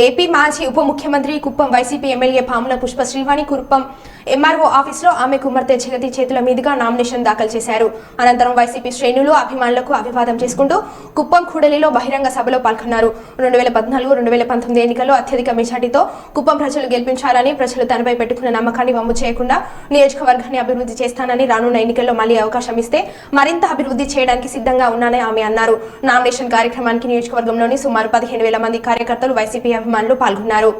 AP మాజీ ఉప ముఖ్యమంత్రి Kuppam YCP MLA Pamula Pushpa Srivani Kuppam MRO ఆఫీసులో ఆమె కుమార్తె జగతి చేతుల మీదుగా నామినేషన్ దాఖలు చేశారు. అనంతరం వైసీపీ శ్రేణులు అభిమానులకు అభివాదం చేసుకుంటూ కుప్పం కూడలిలో బహిరంగ సభలో పాల్గొన్నారు. రెండు వేల పద్నాలుగు రెండు వేల పంతొమ్మిది ఎన్నికల్లో అత్యధిక మెజార్టీతో కుప్పం ప్రజలు గెలిపించాలని ప్రజలు తనపై పెట్టుకున్న నమ్మకాన్ని వమ్ము చేయకుండా నియోజకవర్గాన్ని అభివృద్ధి చేస్తానని రానున్న ఎన్నికల్లో మళ్ళీ అవకాశం ఇస్తే మరింత అభివృద్ధి చేయడానికి సిద్ధంగా ఉన్నానని ఆమె అన్నారు. నామినేషన్ కార్యక్రమానికి నియోజకవర్గంలోని సుమారు పదిహేను వేల మంది కార్యకర్తలు వైసీపీ అభిమానులు పాల్గొన్నారు.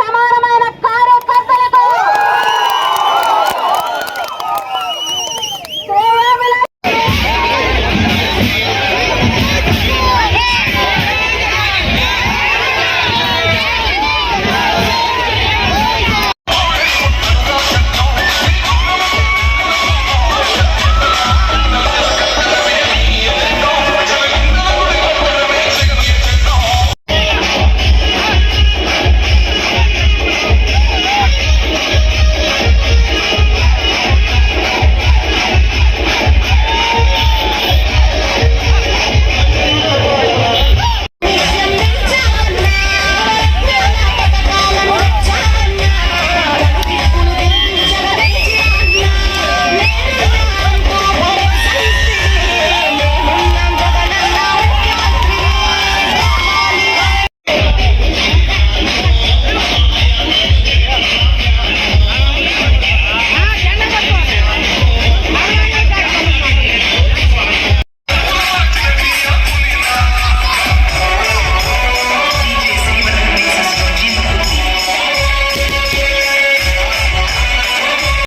சமாதான